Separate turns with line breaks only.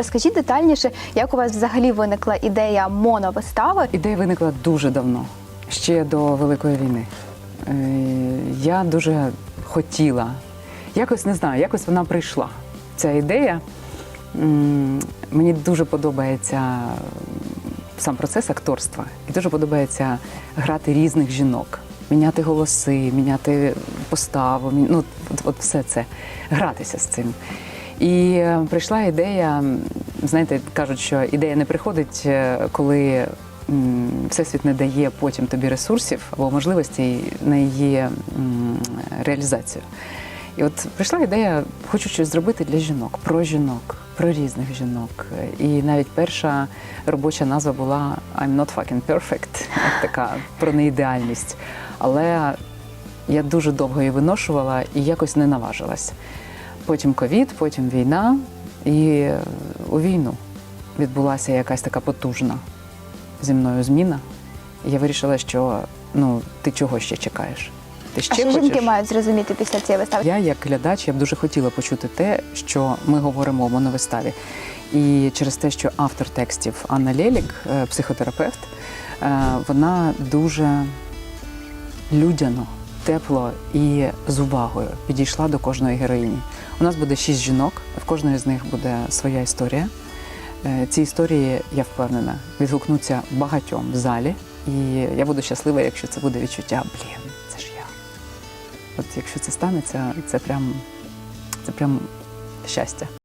Розкажіть детальніше, як у вас взагалі виникла ідея моновистави?
Ідея виникла дуже давно, ще до Великої війни. Е, Я дуже хотіла, якось не знаю, якось вона прийшла. Ця ідея. Мені дуже подобається сам процес акторства, і дуже подобається грати різних жінок, міняти голоси, міняти поставу, ну, от, от все це, гратися з цим. І е, прийшла ідея, знаєте, кажуть, що ідея не приходить, е, коли Всесвіт не дає потім тобі ресурсів або можливостей на її реалізацію. І от прийшла ідея, хочу щось зробити для жінок, про жінок, про різних жінок. І навіть перша робоча назва була I'm not fucking perfect, така про неідеальність. Але я дуже довго її виношувала і якось не наважилась. Потім ковід, потім війна, і е, у війну відбулася якась така потужна зі мною зміна. І я вирішила, що ну ти чого ще чекаєш? Ти ще
А що
хочеш?
жінки мають зрозуміти після цієї вистави?
Я, як глядач, я б дуже хотіла почути те, що ми говоримо в моновиставі. І через те, що автор текстів Анна Лєлік, е, психотерапевт, е, вона дуже людяно, тепло і з увагою підійшла до кожної героїні. У нас буде шість жінок, в кожної з них буде своя історія. Е, Ці історії, я впевнена, відгукнуться багатьом в залі. І я буду щаслива, якщо це буде відчуття, блін, це ж я. От якщо це станеться, це прям, це прям щастя.